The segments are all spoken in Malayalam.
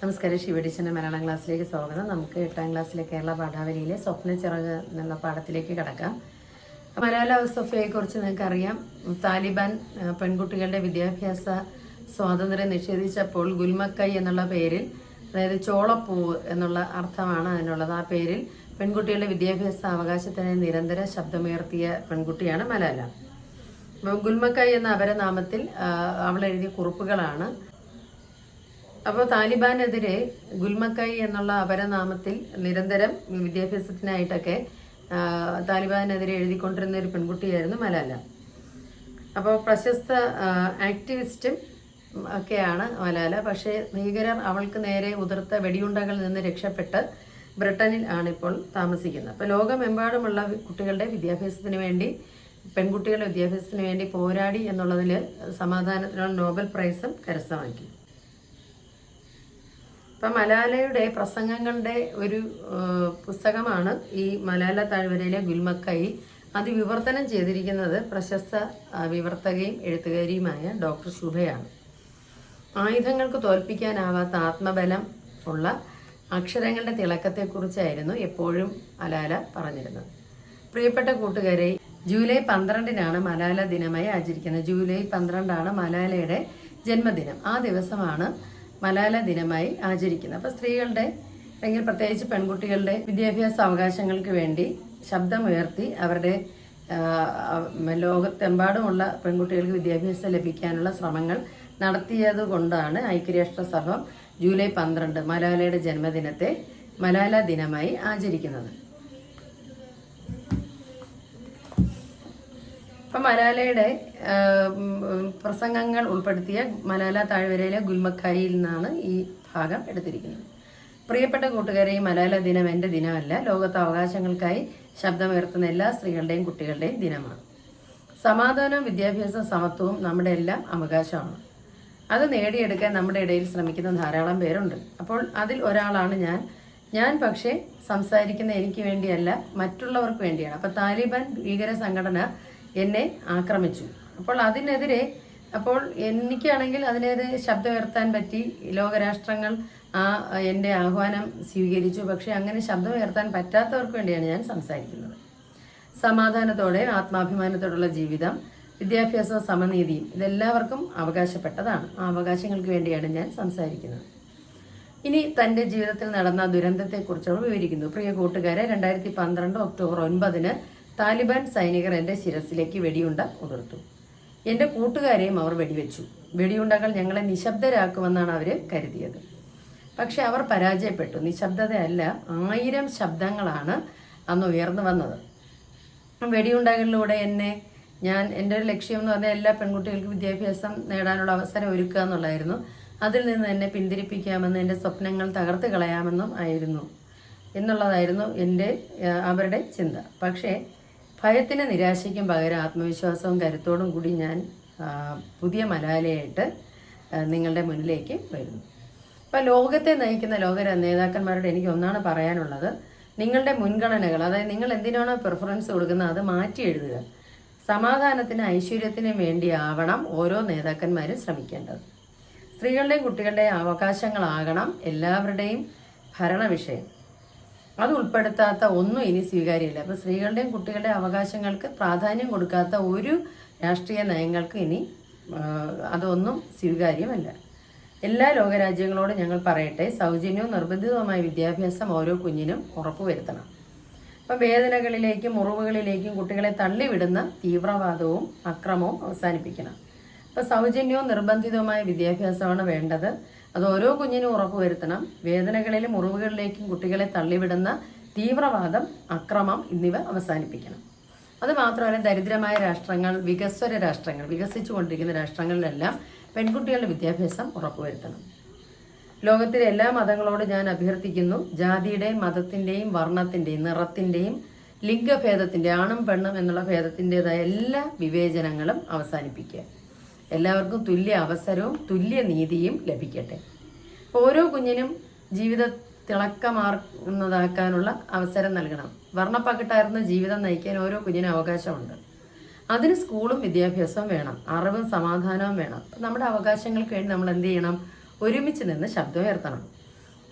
നമസ്കാരം ശിവടിച്ചന്റെ മലയാളം ക്ലാസ്സിലേക്ക് സ്വാഗതം. നമുക്ക് എട്ടാം ക്ലാസ്സിലെ കേരള പാഠാവലിയിലെ സ്വപ്ന ചിറക് എന്നുള്ള പാഠത്തിലേക്ക് കിടക്കാം. മലയാള ഫിലോസഫിയെക്കുറിച്ച് നിങ്ങൾക്ക് അറിയാം താലിബാൻ പെൺകുട്ടികളുടെ വിദ്യാഭ്യാസ സ്വാതന്ത്ര്യം നിഷേധിച്ചപ്പോൾ ഗുൽമക്കൈ എന്നുള്ള പേരിൽ അതായത് ചോളപ്പൂവ് എന്നുള്ള അർത്ഥമാണ് അതിനുള്ളത്. ആ പേരിൽ പെൺകുട്ടികളുടെ വിദ്യാഭ്യാസ അവകാശത്തിന് നിരന്തര ശബ്ദമുയർത്തിയ പെൺകുട്ടിയാണ് മലാല. ഗുൽമക്കൈ എന്ന അപരനാമത്തിൽ അവൾ എഴുതിയ കുറിപ്പുകളാണ്. അപ്പോൾ താലിബാനെതിരെ ഗുൽമക്കൈ എന്നുള്ള അപരനാമത്തിൽ നിരന്തരം വിദ്യാഭ്യാസത്തിനായിട്ടൊക്കെ താലിബാനെതിരെ എഴുതിക്കൊണ്ടിരുന്ന ഒരു പെൺകുട്ടിയായിരുന്നു മലാല. അപ്പോൾ പ്രശസ്ത ആക്ടിവിസ്റ്റും ഒക്കെയാണ് മലാല. പക്ഷേ ഭീകരർ അവൾക്ക് നേരെ ഉതിർത്ത വെടിയുണ്ടകളിൽ നിന്ന് രക്ഷപ്പെട്ട് ബ്രിട്ടനിൽ ആണിപ്പോൾ താമസിക്കുന്നത്. അപ്പോൾ ലോകമെമ്പാടുമുള്ള കുട്ടികളുടെ വിദ്യാഭ്യാസത്തിന് വേണ്ടി പെൺകുട്ടികളുടെ വിദ്യാഭ്യാസത്തിന് വേണ്ടി പോരാടി എന്നുള്ളതിൽ സമാധാനത്തിനുള്ള നോബൽ പ്രൈസും കരസ്ഥമാക്കി. ഇപ്പം മലാലയുടെ പ്രസംഗങ്ങളുടെ ഒരു പുസ്തകമാണ് ഈ മലാല താഴ്വരയിലെ ഗുൽമക്കൈ അത് വിവർത്തനം ചെയ്തിരിക്കുന്നത് പ്രശസ്ത വിവർത്തകയും എഴുത്തുകാരിയുമായ ഡോക്ടർ ശുഭയാണ്. ആയുധങ്ങൾക്ക് തോൽപ്പിക്കാനാവാത്ത ആത്മബലം ഉള്ള അക്ഷരങ്ങളുടെ തിളക്കത്തെക്കുറിച്ചായിരുന്നു എപ്പോഴും മലാല പറഞ്ഞിരുന്നത്. പ്രിയപ്പെട്ട കൂട്ടുകാരെ ജൂലൈ പന്ത്രണ്ടിനാണ് മലാല ദിനമായി ആചരിക്കുന്നത്. ജൂലൈ പന്ത്രണ്ടാണ് മലാലയുടെ ജന്മദിനം. ആ ദിവസമാണ് മലാല ദിനമായി ആചരിക്കുന്നത് അപ്പോൾ സ്ത്രീകളുടെ അല്ലെങ്കിൽ പ്രത്യേകിച്ച് പെൺകുട്ടികളുടെ വിദ്യാഭ്യാസ അവകാശങ്ങൾക്ക് വേണ്ടി ശബ്ദമുയർത്തി അവരുടെ ലോകത്തെമ്പാടുമുള്ള പെൺകുട്ടികൾക്ക് വിദ്യാഭ്യാസം ലഭിക്കാനുള്ള ശ്രമങ്ങൾ നടത്തിയത് കൊണ്ടാണ് ഐക്യരാഷ്ട്രസഭ ജൂലൈ പന്ത്രണ്ട് മലാലയുടെ ജന്മദിനത്തെ മലാല ദിനമായി ആചരിക്കുന്നത്. ഇപ്പം മലാലയുടെ പ്രസംഗങ്ങൾ ഉൾപ്പെടുത്തിയ മലാല താഴ്വരയിലെ ഗുൽമക്കായിൽ നിന്നാണ് ഈ ഭാഗം എടുത്തിരിക്കുന്നത്. പ്രിയപ്പെട്ട കൂട്ടുകാരെ ഈ മലാല ദിനം എന്റെ ദിനമല്ല. ലോകത്തെ അവകാശങ്ങൾക്കായി ശബ്ദമുയർത്തുന്ന എല്ലാ സ്ത്രീകളുടെയും കുട്ടികളുടെയും ദിനമാണ്. സമാധാനവും വിദ്യാഭ്യാസ സമത്വവും നമ്മുടെ എല്ലാം അവകാശമാണ്. അത് നേടിയെടുക്കാൻ നമ്മുടെ ഇടയിൽ ശ്രമിക്കുന്ന ധാരാളം പേരുണ്ട്. അപ്പോൾ അതിൽ ഒരാളാണ് ഞാൻ. ഞാൻ പക്ഷേ സംസാരിക്കുന്ന എനിക്ക് വേണ്ടിയല്ല മറ്റുള്ളവർക്ക് വേണ്ടിയാണ്. അപ്പോൾ താലിബാൻ ഭീകര സംഘടന എന്നെ ആക്രമിച്ചു. അപ്പോൾ അതിനെതിരെ അപ്പോൾ എനിക്കാണെങ്കിൽ അതിനെതിരെ ശബ്ദമുയർത്താൻ പറ്റി. ലോകരാഷ്ട്രങ്ങൾ ആ എന്റെ ആഹ്വാനം സ്വീകരിച്ചു. പക്ഷേ അങ്ങനെ ശബ്ദമുയർത്താൻ പറ്റാത്തവർക്ക് വേണ്ടിയാണ് ഞാൻ സംസാരിക്കുന്നത്. സമാധാനത്തോടെ ആത്മാഭിമാനത്തോടുള്ള ജീവിതം വിദ്യാഭ്യാസ സമനീതിയും ഇതെല്ലാവർക്കും അവകാശപ്പെട്ടതാണ്. ആ അവകാശങ്ങൾക്ക് വേണ്ടിയാണ് ഞാൻ സംസാരിക്കുന്നത്. ഇനി തന്റെ ജീവിതത്തിൽ നടന്ന ദുരന്തത്തെക്കുറിച്ച് വിവരിക്കുന്നു. പ്രിയ കൂട്ടുകാരെ രണ്ടായിരത്തി പന്ത്രണ്ട് ഒക്ടോബർ ഒൻപതിന് താലിബാൻ സൈനികർ എന്റെ ശിരസിലേക്ക് വെടിയുണ്ട ഉതിർത്തു എന്റെ കൂട്ടുകാരെയും അവർ വെടിവെച്ചു. വെടിയുണ്ടകൾ ഞങ്ങളെ നിശബ്ദരാക്കുമെന്നാണ് അവർ കരുതിയത്. പക്ഷെ അവർ പരാജയപ്പെട്ടു. നിശബ്ദതയല്ല ആയിരം ശബ്ദങ്ങളാണ് അന്ന് ഉയർന്നു വന്നത്. വെടിയുണ്ടകളിലൂടെ എന്നെ ഞാൻ എന്റെ ഒരു ലക്ഷ്യം എന്ന് പറഞ്ഞാൽ എല്ലാ പെൺകുട്ടികൾക്കും വിദ്യാഭ്യാസം നേടാനുള്ള അവസരം ഒരുക്കുക എന്നുള്ളതായിരുന്നു. അതിൽ നിന്ന് എന്നെ പിന്തിരിപ്പിക്കാമെന്ന് എന്റെ സ്വപ്നങ്ങൾ തകർത്ത് കളയാമെന്നും ആയിരുന്നു. എന്നുള്ളതായിരുന്നു എന്റെ അവരുടെ ചിന്ത. പക്ഷേ ഭയത്തിന് നിരാശയ്ക്കും പകരം ആത്മവിശ്വാസവും കരുത്തോടും കൂടി ഞാൻ പുതിയ മലയാളിയായിട്ട് നിങ്ങളുടെ മുന്നിലേക്ക് വരുന്നു. ഇപ്പം ലോകത്തെ നയിക്കുന്ന ലോക നേതാക്കന്മാരോട് എനിക്ക് ഒന്നാണ് പറയാനുള്ളത്. നിങ്ങളുടെ മുൻഗണനകൾ അതായത് നിങ്ങൾ എന്തിനാണോ പ്രിഫറൻസ് കൊടുക്കുന്നത് അത് മാറ്റി എഴുതുക. സമാധാനത്തിന് വേണ്ടി വേണ്ടിയാവണം ഓരോ നേതാക്കന്മാരും ശ്രമിക്കേണ്ടത്. സ്ത്രീകളുടെയും കുട്ടികളുടെയും അവകാശങ്ങളാകണം എല്ലാവരുടെയും ഭരണ വിഷയം അത് ഉൾപ്പെടുത്താത്ത ഒന്നും ഇനി സ്വീകാര്യമില്ല. അപ്പോൾ സ്ത്രീകളുടെയും കുട്ടികളുടെയും അവകാശങ്ങൾക്ക് പ്രാധാന്യം കൊടുക്കാത്ത ഒരു രാഷ്ട്രീയ നയങ്ങൾക്ക് ഇനി അതൊന്നും സ്വീകാര്യമല്ല. എല്ലാ ലോകരാജ്യങ്ങളോടും ഞങ്ങൾ പറയട്ടെ സൗജന്യവും നിർബന്ധിതവുമായ വിദ്യാഭ്യാസം ഓരോ കുഞ്ഞിനും ഉറപ്പുവരുത്തണം. അപ്പം വേദനകളിലേക്കും മുറിവുകളിലേക്കും കുട്ടികളെ തള്ളിവിടുന്ന തീവ്രവാദവും അക്രമവും അവസാനിപ്പിക്കണം. അപ്പം സൗജന്യവും നിർബന്ധിതവുമായ വിദ്യാഭ്യാസമാണ് വേണ്ടത്. അത് ഓരോ കുഞ്ഞിനും ഉറപ്പുവരുത്തണം വേദനകളിലും മുറിവുകളിലേക്കും കുട്ടികളെ തള്ളിവിടുന്ന തീവ്രവാദം അക്രമം എന്നിവ അവസാനിപ്പിക്കണം. അത് മാത്രമല്ല ദരിദ്രമായ രാഷ്ട്രങ്ങൾ വികസ്വര രാഷ്ട്രങ്ങൾ വികസിച്ചുകൊണ്ടിരിക്കുന്ന രാഷ്ട്രങ്ങളിലെല്ലാം പെൺകുട്ടികളുടെ വിദ്യാഭ്യാസം ഉറപ്പുവരുത്തണം. ലോകത്തിലെ എല്ലാ മതങ്ങളോടും ഞാൻ അഭ്യർത്ഥിക്കുന്നു ജാതിയുടെയും മതത്തിന്റെയും വർണത്തിന്റെയും നിറത്തിന്റെയും ലിംഗഭേദത്തിന്റെ ആണും പെണ്ണും എന്നുള്ള ഭേദത്തിന്റെതായ എല്ലാ വിവേചനങ്ങളും അവസാനിപ്പിക്കുക. എല്ലാവർക്കും തുല്യ അവസരവും തുല്യ നീതിയും ലഭിക്കട്ടെ. ഓരോ കുഞ്ഞിനും ജീവിത തിളക്കമാർന്നതാക്കാനുള്ള അവസരം നൽകണം. വർണപ്പകിട്ടായിരുന്ന ജീവിതം നയിക്കാൻ ഓരോ കുഞ്ഞിനും അവകാശമുണ്ട്. അതിന് സ്കൂളും വിദ്യാഭ്യാസവും വേണം. അറിവും സമാധാനവും വേണം. നമ്മുടെ അവകാശങ്ങൾക്ക് വേണ്ടി നമ്മൾ എന്ത് ചെയ്യണം? ഒരുമിച്ച് നിന്ന് ശബ്ദമുയർത്തണം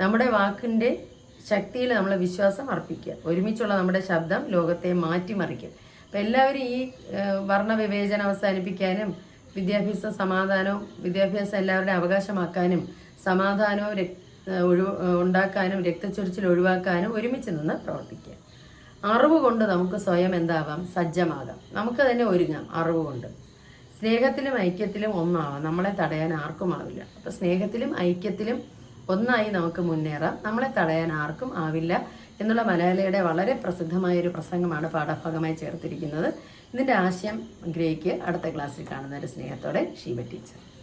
നമ്മുടെ വാക്കിന്റെ ശക്തിയിൽ നമ്മൾ വിശ്വാസം അർപ്പിക്കുക. ഒരുമിച്ചുള്ള നമ്മുടെ ശബ്ദം ലോകത്തെ മാറ്റിമറിക്കും അപ്പം എല്ലാവരും ഈ വർണവിവേചനം അവസാനിപ്പിക്കാനും വിദ്യാഭ്യാസ സമാധാനവും വിദ്യാഭ്യാസം എല്ലാവരുടെയും അവകാശമാക്കാനും സമാധാനവും ഒഴിവ് ഉണ്ടാക്കാനും രക്തച്ചൊരിച്ചിൽ ഒഴിവാക്കാനും ഒരുമിച്ച് നിന്ന് പ്രവർത്തിക്കുക. അറിവ് കൊണ്ട് നമുക്ക് സ്വയം എന്താവാം? സജ്ജമാകാം. നമുക്ക് തന്നെ ഒരുങ്ങാം അറിവ് കൊണ്ട്. സ്നേഹത്തിലും ഐക്യത്തിലും ഒന്നാവാം. നമ്മളെ തടയാൻ ആർക്കും ആവില്ല. അപ്പോൾ സ്നേഹത്തിലും ഐക്യത്തിലും ഒന്നായി നമുക്ക് മുന്നേറാം. നമ്മളെ തടയാൻ ആർക്കും ആവില്ല എന്നുള്ള മലയാളിയുടെ വളരെ പ്രസിദ്ധമായ ഒരു പ്രസംഗമാണ് പാഠഭാഗമായി ചേർത്തിരിക്കുന്നത്. ഇതിന്റെ ആശയം ഗ്രേക്ക് അടുത്ത ക്ലാസ്സിൽ കാണുന്നവരെ സ്നേഹത്തോടെ ഷീബ ടീച്ചർ.